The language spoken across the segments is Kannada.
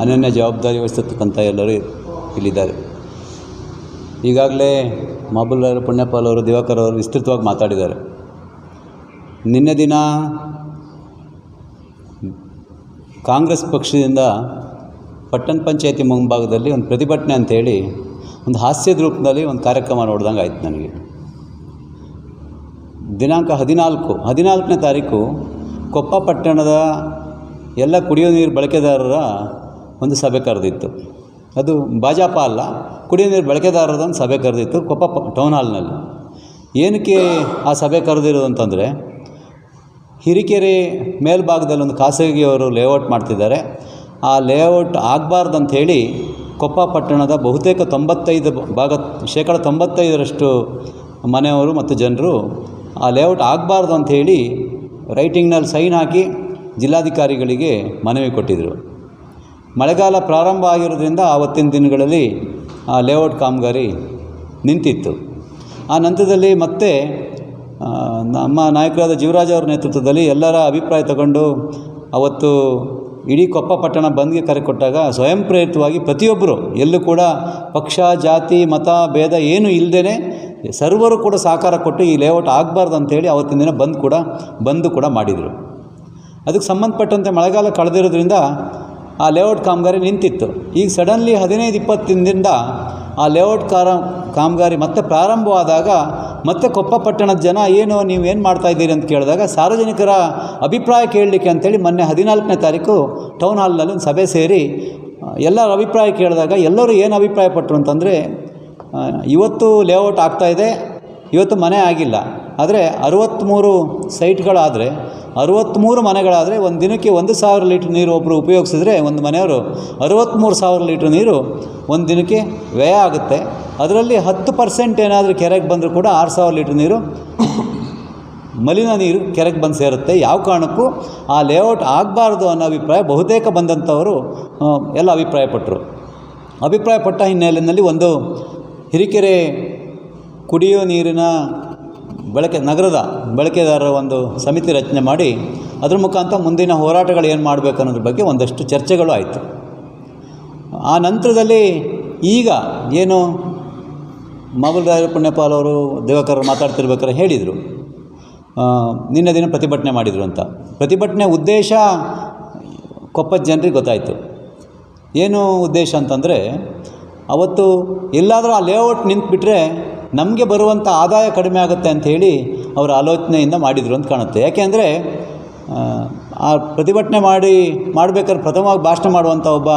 ಅನನ್ಯ ಜವಾಬ್ದಾರಿ ವಹಿಸತಕ್ಕಂಥ ಎಲ್ಲರೂ ಇಲ್ಲಿದ್ದಾರೆ. ಈಗಾಗಲೇ ಮಾಬುಲ್ಲಾರ ಪುಣ್ಯಪಾಲ್ ಅವರು, ದಿವಾಕರ್ ಅವರು ವಿಸ್ತೃತವಾಗಿ ಮಾತಾಡಿದ್ದಾರೆ. ನಿನ್ನೆ ದಿನ ಕಾಂಗ್ರೆಸ್ ಪಕ್ಷದಿಂದ ಪಟ್ಟಣ ಪಂಚಾಯತಿ ಮುಂಭಾಗದಲ್ಲಿ ಒಂದು ಪ್ರತಿಭಟನೆ ಅಂತೇಳಿ ಒಂದು ಹಾಸ್ಯದ ರೂಪದಲ್ಲಿ ಒಂದು ಕಾರ್ಯಕ್ರಮ ನೋಡ್ದಂಗೆ ಆಯ್ತು ನನಗೆ. ದಿನಾಂಕ ಹದಿನಾಲ್ಕು, ಹದಿನಾಲ್ಕನೇ ತಾರೀಕು ಕೊಪ್ಪ ಪಟ್ಟಣದ ಎಲ್ಲ ಕುಡಿಯೋ ನೀರು ಬಳಕೆದಾರರ ಒಂದು ಸಭೆ ಕರೆದಿತ್ತು. ಅದು ಭಾಜಪ ಅಲ್ಲ ಕುಡಿಯೋ ನೀರು ಬಳಕೆದಾರರದ ಒಂದು ಸಭೆ ಕರೆದಿತ್ತು ಕೊಪ್ಪ ಟೌನ್ ಹಾಲ್ನಲ್ಲಿ ಏನಕ್ಕೆ ಆ ಸಭೆ ಕರೆದಿರೋದು ಅಂತಂದರೆ, ಹಿರಿಕೆರೆ ಮೇಲ್ಭಾಗದಲ್ಲಿ ಒಂದು ಖಾಸಗಿಯವರು ಲೇಔಟ್ ಮಾಡ್ತಿದ್ದಾರೆ. ಆ ಲೇಔಟ್ ಆಗಬಾರ್ದು ಅಂಥೇಳಿ ಕೊಪ್ಪ ಪಟ್ಟಣದ ಬಹುತೇಕ ತೊಂಬತ್ತೈದು ಭಾಗ, ಶೇಕಡ ತೊಂಬತ್ತೈದರಷ್ಟು ಮನೆಯವರು ಮತ್ತು ಜನರು ಆ ಲೇಔಟ್ ಆಗಬಾರ್ದು ಅಂಥೇಳಿ ರೈಟಿಂಗ್ನಲ್ಲಿ ಸೈನ್ ಹಾಕಿ ಜಿಲ್ಲಾಧಿಕಾರಿಗಳಿಗೆ ಮನವಿ ಕೊಟ್ಟಿದ್ದರು ಮಳೆಗಾಲ ಪ್ರಾರಂಭ ಆಗಿರೋದ್ರಿಂದ ಆವತ್ತಿನ ದಿನಗಳಲ್ಲಿ ಆ ಲೇಔಟ್ ಕಾಮಗಾರಿ ನಿಂತಿತ್ತು. ಆ ನಂತರದಲ್ಲಿ ಮತ್ತೆ ನಮ್ಮ ನಾಯಕರಾದ ಜೀವರಾಜ್ ಅವರ ನೇತೃತ್ವದಲ್ಲಿ ಎಲ್ಲರ ಅಭಿಪ್ರಾಯ ತಗೊಂಡು ಅವತ್ತು ಇಡೀ ಕೊಪ್ಪ ಪಟ್ಟಣ ಬಂದ್ಗೆ ಕರೆ ಕೊಟ್ಟಾಗ ಸ್ವಯಂ ಪ್ರೇರಿತವಾಗಿ ಪ್ರತಿಯೊಬ್ಬರು, ಎಲ್ಲೂ ಕೂಡ ಪಕ್ಷ, ಜಾತಿ, ಮತ, ಭೇದ ಏನೂ ಇಲ್ಲದೇ ಸರ್ವರು ಕೂಡ ಸಹಕಾರ ಕೊಟ್ಟು ಈ ಲೇಔಟ್ ಆಗಬಾರ್ದು ಅಂತೇಳಿ ಅವತ್ತಿನ ದಿನ ಬಂದ್ ಕೂಡ, ಬಂದು ಕೂಡ ಮಾಡಿದರು. ಅದಕ್ಕೆ ಸಂಬಂಧಪಟ್ಟಂತೆ ಮಳೆಗಾಲ ಕಳೆದಿರೋದ್ರಿಂದ ಆ ಲೇಔಟ್ ಕಾಮಗಾರಿ ನಿಂತಿತ್ತು. ಈಗ ಸಡನ್ಲಿ ಹದಿನೈದು ಇಪ್ಪತ್ತು ದಿನದಿಂದ ಆ ಲೇಔಟ್ ಕಾರ, ಕಾಮಗಾರಿ ಮತ್ತೆ ಪ್ರಾರಂಭವಾದಾಗ ಮತ್ತೆ ಕೊಪ್ಪ ಪಟ್ಟಣದ ಜನ, ಏನು ನೀವು ಏನು ಮಾಡ್ತಾಯಿದ್ದೀರಿ ಅಂತ ಕೇಳಿದಾಗ, ಸಾರ್ವಜನಿಕರ ಅಭಿಪ್ರಾಯ ಕೇಳಲಿಕ್ಕೆ ಅಂತೇಳಿ ಮೊನ್ನೆ ಹದಿನಾಲ್ಕನೇ ತಾರೀಕು ಟೌನ್ ಹಾಲ್ನಲ್ಲಿ ಒಂದು ಸಭೆ ಸೇರಿ, ಎಲ್ಲರ ಅಭಿಪ್ರಾಯ ಕೇಳಿದಾಗ ಎಲ್ಲರೂ ಏನು ಅಭಿಪ್ರಾಯ ಪಟ್ಟರು ಅಂತಂದರೆ ಇವತ್ತು ಲೇಔಟ್ ಆಗ್ತಾಯಿದೆ ಇವತ್ತು ಮನೆ ಆಗಿಲ್ಲ. ಆದರೆ ಅರುವತ್ತ್ಮೂರು ಸೈಟ್ಗಳಾದರೆ ಅರವತ್ತ್ಮೂರು ಮನೆಗಳಾದರೆ ಒಂದು ದಿನಕ್ಕೆ ಒಂದು ಸಾವಿರ ಲೀಟ್ರ್ ನೀರು ಒಬ್ಬರು ಉಪಯೋಗಿಸಿದ್ರೆ ಒಂದು ಮನೆಯವರು ಅರವತ್ತ್ಮೂರು ಸಾವಿರ ಲೀಟ್ರ್ ನೀರು ಒಂದು ದಿನಕ್ಕೆ ವ್ಯಯ ಆಗುತ್ತೆ. ಅದರಲ್ಲಿ ಹತ್ತು ಪರ್ಸೆಂಟ್ ಏನಾದರೂ ಕೆರೆಗೆ ಬಂದರೂ ಕೂಡ ಆರು ಸಾವಿರ ಲೀಟ್ರ್ ನೀರು ಮಲಿನ ನೀರು ಕೆರೆಗೆ ಬಂದು ಸೇರುತ್ತೆ. ಯಾವ ಕಾರಣಕ್ಕೂ ಆ ಲೇಔಟ್ ಆಗಬಾರ್ದು ಅನ್ನೋ ಅಭಿಪ್ರಾಯ ಬಹುತೇಕ ಬಂದಂಥವರು ಎಲ್ಲ ಅಭಿಪ್ರಾಯಪಟ್ಟರು ಅಭಿಪ್ರಾಯಪಟ್ಟ ಹಿನ್ನೆಲೆಯಲ್ಲಿ ಒಂದು ಹಿರಿಕೆರೆ ಕುಡಿಯೋ ನೀರಿನ ಬಳಕೆ, ನಗರದ ಬಳಕೆದಾರರ ಒಂದು ಸಮಿತಿ ರಚನೆ ಮಾಡಿ ಅದರ ಮುಖಾಂತರ ಮುಂದಿನ ಹೋರಾಟಗಳು ಏನು ಮಾಡಬೇಕು ಅನ್ನೋದ್ರ ಬಗ್ಗೆ ಒಂದಷ್ಟು ಚರ್ಚೆಗಳು ಆಯಿತು. ಆ ನಂತರದಲ್ಲಿ ಈಗ ಏನು ಮಾಬುಲ್ರಾಯ ಪುಣ್ಯಪಾಲ್ ಅವರು ದೇವಕರ್ ಮಾತಾಡ್ತಿರ್ಬೇಕಾದ್ರೆ ಹೇಳಿದರು. ನಿನ್ನೆ ದಿನ ಪ್ರತಿಭಟನೆ ಮಾಡಿದರು ಅಂತ. ಪ್ರತಿಭಟನೆ ಉದ್ದೇಶ ಕೊಪ್ಪದ ಜನರಿಗೆ ಗೊತ್ತಾಯಿತು. ಏನು ಉದ್ದೇಶ ಅಂತಂದರೆ ಅವತ್ತು ಎಲ್ಲಾದರೂ ಆ ಲೇಔಟ್ ನಿಂತುಬಿಟ್ರೆ ನಮಗೆ ಬರುವಂಥ ಆದಾಯ ಕಡಿಮೆ ಆಗುತ್ತೆ ಅಂಥೇಳಿ ಅವರ ಆಲೋಚನೆಯಿಂದ ಮಾಡಿದರು ಅಂತ ಕಾಣುತ್ತೆ. ಯಾಕೆಂದರೆ, ಆ ಪ್ರತಿಭಟನೆ ಮಾಡಿ, ಮಾಡಬೇಕಾದ್ರೆ ಪ್ರಥಮವಾಗಿ ಭಾಷಣ ಮಾಡುವಂಥ ಒಬ್ಬ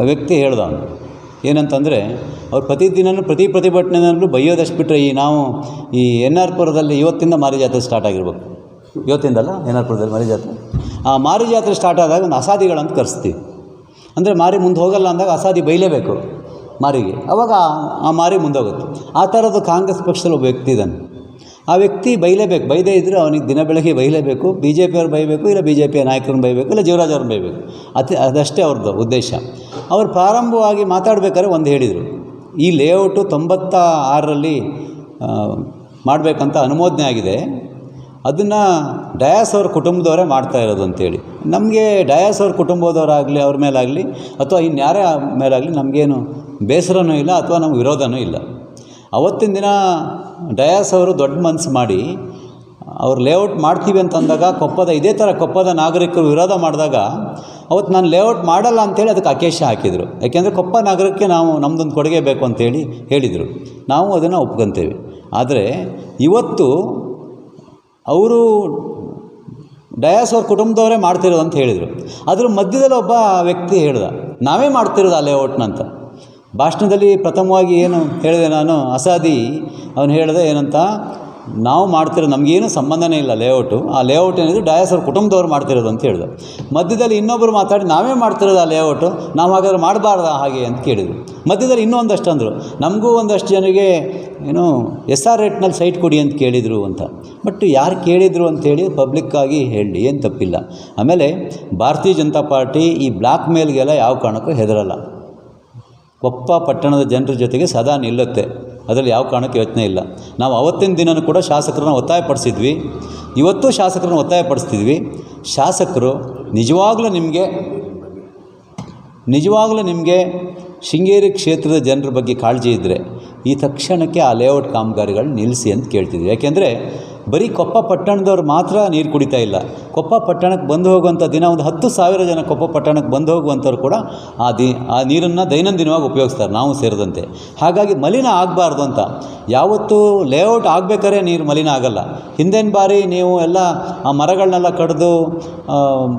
ವ್ಯಕ್ತಿ ಹೇಳ್ದ. ಏನಂತಂದರೆ, ಅವ್ರು ಪ್ರತಿದಿನವೂ ಪ್ರತಿ ಪ್ರತಿಭಟನೆಯಲ್ಲೂ ಬೈಯೋದಷ್ಟು ಬಿಟ್ಟರೆ ಈ ನಾವು ಈ ಎನ್ ಆರ್ ಪುರದಲ್ಲಿ ಇವತ್ತಿಂದ ಮಾರಿ ಜಾತ್ರೆ ಸ್ಟಾರ್ಟ್ ಆಗಿರ್ಬೇಕು. ಇವತ್ತಿಂದಲ್ಲ? ಎನ್ ಆರ್ ಪುರದಲ್ಲಿ ಮಾರಿ ಜಾತ್ರೆ ಆ ಮಾರಿ ಜಾತ್ರೆ ಸ್ಟಾರ್ಟ್ ಆದಾಗ ಒಂದು ಅಸಾದಿಗಳಂತ ಕರೆಸ್ತೀವಿ. ಅಂದರೆ ಮಾರಿ ಮುಂದೆ ಹೋಗಲ್ಲ ಅಂದಾಗ ಅಸಾದಿ ಬೈಲೇಬೇಕು. ಮಾರಿಗೆ. ಅವಾಗ ಆ ಮಾರಿ ಮುಂದೋಗುತ್ತೆ. ಆ ಥರದ್ದು ಕಾಂಗ್ರೆಸ್ ಪಕ್ಷದಲ್ಲಿ ಒಬ್ಬ ವ್ಯಕ್ತಿ ಇದ್ದಾನೆ ಆ ವ್ಯಕ್ತಿ ಬೈಲೇಬೇಕು. ಬೈದೇ ಇದ್ದರೆ ಅವನಿಗೆ ದಿನ ಬೆಳಗ್ಗೆ ಬೈಲೇಬೇಕು. ಬಿ ಜೆ ಪಿಯವ್ರು ಬೈಬೇಕು, ಇಲ್ಲ ಬಿ ಜೆ ಪಿಯ ನಾಯಕರನ್ನು ಬೈಬೇಕು, ಇಲ್ಲ ಜೀವರಾಜ್ ಅವ್ರನ್ನ ಬೈಬೇಕು. ಅತಿ ಅದಷ್ಟೇ ಅವ್ರದ್ದು ಉದ್ದೇಶ. ಅವ್ರು ಪ್ರಾರಂಭವಾಗಿ ಮಾತಾಡಬೇಕಾದ್ರೆ ಒಂದು ಹೇಳಿದರು. ಈ ಲೇಔಟು ತೊಂಬತ್ತ ಆರರಲ್ಲಿ ಮಾಡಬೇಕಂತ ಅನುಮೋದನೆ ಆಗಿದೆ. ಅದನ್ನು ಡಯಾಸ್ ಅವ್ರ ಕುಟುಂಬದವರೇ ಮಾಡ್ತಾ ಇರೋದು ಅಂತೇಳಿ. ನಮಗೆ ಡಯಾಸ್ ಅವ್ರ ಕುಟುಂಬದವರಾಗಲಿ, ಅವ್ರ ಮೇಲಾಗಲಿ, ಅಥವಾ ಇನ್ಯಾರೇ ಮೇಲಾಗಲಿ ನಮಗೇನು ಬೇಸರನೂ ಇಲ್ಲ ಅಥವಾ ನಮ್ಗೆ ವಿರೋಧನೂ ಇಲ್ಲ. ಅವತ್ತಿನ ದಿನ ಡಯಾಸ್ ಅವರು ದೊಡ್ಡ ಮನಸ್ಸು ಮಾಡಿ, ಅವ್ರು ಲೇಔಟ್ ಮಾಡ್ತೀವಿ ಅಂತಂದಾಗ ಕೊಪ್ಪದ, ಇದೇ ಥರ ಕೊಪ್ಪದ ನಾಗರಿಕರು ವಿರೋಧ ಮಾಡಿದಾಗ ಅವತ್ತು ನಾನು ಲೇಔಟ್ ಮಾಡಲ್ಲ ಅಂತೇಳಿ ಅದಕ್ಕೆ ಆಕೇಶ ಹಾಕಿದರು. ಯಾಕೆಂದರೆ ಕೊಪ್ಪ ನಗರಕ್ಕೆ ನಾವು ನಮ್ಮದೊಂದು ಕೊಡುಗೆ ಬೇಕು ಅಂತೇಳಿ ಹೇಳಿದರು. ನಾವು ಅದನ್ನು ಒಪ್ಕೊಂತೇವೆ. ಆದರೆ ಇವತ್ತು ಅವರು ಡಯಾಸ್ ಅವ್ರ ಕುಟುಂಬದವರೇ ಮಾಡ್ತಿರೋದು ಅಂತ ಹೇಳಿದರು. ಅದ್ರ ಮಧ್ಯದಲ್ಲಿ ಒಬ್ಬ ವ್ಯಕ್ತಿ ಹೇಳ್ದ, ನಾವೇ ಮಾಡ್ತಿರೋದು ಆ ಲೇಔಟ್ನಂತ ಭಾಷಣದಲ್ಲಿ ಪ್ರಥಮವಾಗಿ ಏನು ಹೇಳಿದೆ ನಾನು, ಅಸಾದಿ, ಅವನು ಹೇಳಿದೆ ಏನಂತ, ನಾವು ಮಾಡ್ತಿರೋ ನಮಗೇನು ಸಂಬಂಧನೇ ಇಲ್ಲ ಲೇಔಟು ಆ ಲೇಔಟ್ ಏನಿದ್ರು ಡಯಾಸ್ ಅವ್ರ ಕುಟುಂಬದವ್ರು ಮಾಡ್ತಿರೋದು ಅಂತ ಹೇಳಿದ್ರು ಮಧ್ಯದಲ್ಲಿ ಇನ್ನೊಬ್ಬರು ಮಾತಾಡಿ, ನಾವೇ ಮಾಡ್ತಿರೋದು ಆ ಲೇಔಟು ನಾವು ಹಾಗಾದ್ರೆ ಮಾಡಬಾರ್ದ ಹಾಗೆ ಅಂತ ಕೇಳಿದ್ರು. ಮಧ್ಯದಲ್ಲಿ ಇನ್ನೂ ಒಂದಷ್ಟು ಅಂದರು, ನಮಗೂ ಒಂದಷ್ಟು ಜನರಿಗೆ ಏನು, ಎಸ್ ಆರ್ ರೇಟ್ನಲ್ಲಿ ಸೈಟ್ ಕೊಡಿ ಅಂತ ಕೇಳಿದರು ಅಂತ. ಬಟ್ ಯಾರು ಕೇಳಿದರು ಅಂತೇಳಿ ಪಬ್ಲಿಕ್ಕಾಗಿ ಹೇಳಿ, ಏನು ತಪ್ಪಿಲ್ಲ. ಆಮೇಲೆ ಭಾರತೀಯ ಜನತಾ ಪಾರ್ಟಿ ಈ ಬ್ಲ್ಯಾಕ್ ಮೇಲ್ಗೆಲ್ಲ ಯಾವ ಕಾರಣಕ್ಕೂ ಹೆದರಲ್ಲ. ಕೊಪ್ಪ ಪಟ್ಟಣದ ಜನರ ಜೊತೆಗೆ ಸದಾ ನಿಲ್ಲುತ್ತೆ. ಅದರಲ್ಲಿ ಯಾವ ಕಾರಣಕ್ಕೆ ಯೋಚನೆ ಇಲ್ಲ. ನಾವು ಅವತ್ತಿನ ದಿನವೂ ಕೂಡ ಶಾಸಕರನ್ನ ಒತ್ತಾಯಪಡಿಸಿದ್ವಿ. ಇವತ್ತು ಶಾಸಕರನ್ನ ಒತ್ತಾಯಪಡಿಸ್ತಿದ್ವಿ. ಶಾಸಕರು ನಿಜವಾಗ್ಲೂ ನಿಮಗೆ, ನಿಜವಾಗಲೂ ನಿಮಗೆ ಶೃಂಗೇರಿ ಕ್ಷೇತ್ರದ ಜನರ ಬಗ್ಗೆ ಕಾಳಜಿ ಇದ್ದರೆ ಈ ತಕ್ಷಣಕ್ಕೆ ಆ ಲೇಔಟ್ ಕಾಮಗಾರಿಗಳನ್ನ ನಿಲ್ಲಿಸಿ ಅಂತ ಕೇಳ್ತಿದ್ವಿ. ಯಾಕೆಂದರೆ ಬರೀ ಕೊಪ್ಪ ಪಟ್ಟಣದವ್ರು ಮಾತ್ರ ನೀರು ಕುಡಿತಾ ಇಲ್ಲ. ಕೊಪ್ಪ ಪಟ್ಟಣಕ್ಕೆ ಬಂದು ಹೋಗುವಂಥ ದಿನ ಒಂದು ಹತ್ತು ಸಾವಿರ ಜನ ಕೊಪ್ಪ ಪಟ್ಟಣಕ್ಕೆ ಬಂದು ಹೋಗುವಂಥವ್ರು ಕೂಡ ಆ ದಿ, ಆ ನೀರನ್ನು ದೈನಂದಿನವಾಗಿ ಉಪಯೋಗಿಸ್ತಾರೆ ನಾವು ಸೇರಿದಂತೆ. ಹಾಗಾಗಿ ಮಲಿನ ಆಗಬಾರ್ದು ಅಂತ. ಯಾವತ್ತೂ ಲೇಔಟ್ ಆಗಬೇಕಾದ್ರೆ ನೀರು ಮಲಿನ ಆಗಲ್ಲ. ಹಿಂದಿನ ಬಾರಿ ನೀವು ಎಲ್ಲ ಆ ಮರಗಳನ್ನೆಲ್ಲ ಕಡಿದು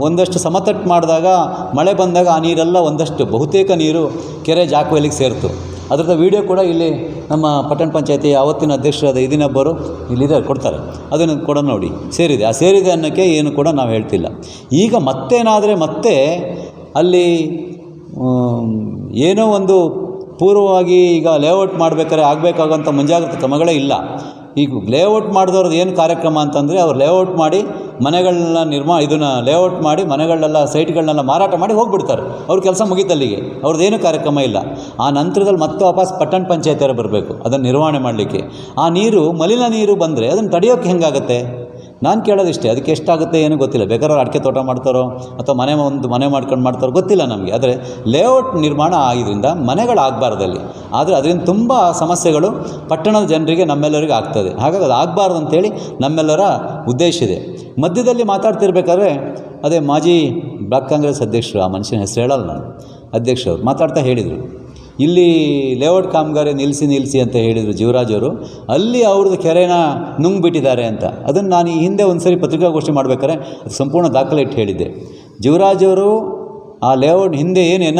ಒಂದಷ್ಟು ಸಮತಟ್ಟು ಮಾಡಿದಾಗ ಮಳೆ ಬಂದಾಗ ಆ ನೀರೆಲ್ಲ ಒಂದಷ್ಟು ಬಹುತೇಕ ನೀರು ಕೆರೆ ಜಾಕುವೆಲಿಗೆ ಸೇರಿತು. ಅದರದ ವಿಡಿಯೋ ಕೂಡ ಇಲ್ಲಿ ನಮ್ಮ ಪಟ್ಟಣ ಪಂಚಾಯತಿ ಆವತ್ತಿನ ಅಧ್ಯಕ್ಷರಾದ ಇದಿನೊಬ್ಬರು ಇಲ್ಲಿದೆ ಕೊಡ್ತಾರೆ. ಅದನ್ನು ಕೂಡ ನೋಡಿ, ಸೇರಿದೆ. ಆ ಸೇರಿದೆ ಅನ್ನೋಕ್ಕೆ ಏನು ಕೂಡ ನಾವು ಹೇಳ್ತಿಲ್ಲ. ಈಗ ಮತ್ತೇನಾದರೆ ಮತ್ತೆ ಅಲ್ಲಿ ಏನೋ ಒಂದು ಪೂರ್ವವಾಗಿ ಈಗ ಲೇಔಟ್ ಮಾಡಬೇಕಾದ್ರೆ ಆಗಬೇಕಾಗಂಥ ಮುಂಜಾಗ್ರತಾ ಕ್ರಮಗಳೇ ಇಲ್ಲ. ಈಗ ಲೇಔಟ್ ಮಾಡಿದವ್ರದ್ದು ಏನು ಕಾರ್ಯಕ್ರಮ ಅಂತಂದರೆ ಅವ್ರು ಲೇಔಟ್ ಮಾಡಿ ಮನೆಗಳನ್ನ ನಿರ್ಮಾ, ಇದನ್ನು ಲೇಔಟ್ ಮಾಡಿ ಮನೆಗಳನ್ನೆಲ್ಲ ಸೈಟ್ಗಳನ್ನೆಲ್ಲ ಮಾರಾಟ ಮಾಡಿ ಹೋಗಿಬಿಡ್ತಾರೆ. ಅವ್ರ ಕೆಲಸ ಮುಗೀತಲ್ಲಿಗೆ. ಅವ್ರದ್ದೇನು ಕಾರ್ಯಕ್ರಮ ಇಲ್ಲ. ಆ ನಂತರದಲ್ಲಿ ಮತ್ತೆ ವಾಪಸ್ ಪಟ್ಟಣ ಪಂಚಾಯತಿಯವರು ಬರಬೇಕು? ಅದನ್ನು ನಿರ್ವಹಣೆ ಮಾಡಲಿಕ್ಕೆ. ಆ ನೀರು, ಮಲಿನ ನೀರು ಬಂದರೆ ಅದನ್ನು ತಡೆಯೋಕ್ಕೆ ಹೆಂಗಾಗತ್ತೆ? ನಾನು ಕೇಳೋದಿಷ್ಟೇ, ಅದಕ್ಕೆ ಎಷ್ಟಾಗುತ್ತೆ ಏನು ಗೊತ್ತಿಲ್ಲ. ಬೇಕಾದ್ರೆ ಅಡಿಕೆ ತೋಟ ಮಾಡ್ತಾರೋ ಅಥವಾ ಮನೆ ಒಂದು ಮನೆ ಮಾಡ್ಕೊಂಡು ಮಾಡ್ತಾರೋ ಗೊತ್ತಿಲ್ಲ ನಮಗೆ. ಆದರೆ ಲೇಔಟ್ ನಿರ್ಮಾಣ ಆಗಿದ್ದರಿಂದ ಮನೆಗಳಾಗಬಾರ್ದಲ್ಲಿ. ಆದರೆ ಅದರಿಂದ ತುಂಬ ಸಮಸ್ಯೆಗಳು ಪಟ್ಟಣದ ಜನರಿಗೆ ನಮ್ಮೆಲ್ಲರಿಗೂ ಆಗ್ತದೆ. ಹಾಗಾಗಿ ಅದು ಆಗಬಾರ್ದು ಅಂತೇಳಿ ನಮ್ಮೆಲ್ಲರ ಉದ್ದೇಶ ಇದೆ. ಮಧ್ಯದಲ್ಲಿ ಮಾತಾಡ್ತಿರ್ಬೇಕಾದ್ರೆ ಅದೇ ಮಾಜಿ ಬ್ಲಾಕ್ ಕಾಂಗ್ರೆಸ್ ಅಧ್ಯಕ್ಷರು, ಆ ಮನುಷ್ಯನ ಹೆಸರು ಹೇಳಲ್ಲ ನಾನು. ಅಧ್ಯಕ್ಷರು ಮಾತಾಡ್ತಾ ಹೇಳಿದರು. ಇಲ್ಲಿ ಲೇಔಟ್ ಕಾಮಗಾರಿ ನಿಲ್ಲಿಸಿ ನಿಲ್ಲಿಸಿ ಅಂತ ಹೇಳಿದರು ಜೀವರಾಜವರು ಅಲ್ಲಿ ಅವ್ರದ್ದು ಕೆರೆನ ನುಂಗ್ಬಿಟ್ಟಿದ್ದಾರೆ ಅಂತ. ಅದನ್ನು ನಾನು ಈ ಹಿಂದೆ ಒಂದು ಸರಿ ಪತ್ರಿಕಾಗೋಷ್ಠಿ ಮಾಡ್ಬೇಕಾದ್ರೆ ಸಂಪೂರ್ಣ ದಾಖಲೆ ಇಟ್ಟು ಹೇಳಿದ್ದೆ. ಜೀವರಾಜ್ ಅವರು ಆ ಲೇಔಟ್ ಹಿಂದೆ ಏನು ಎನ್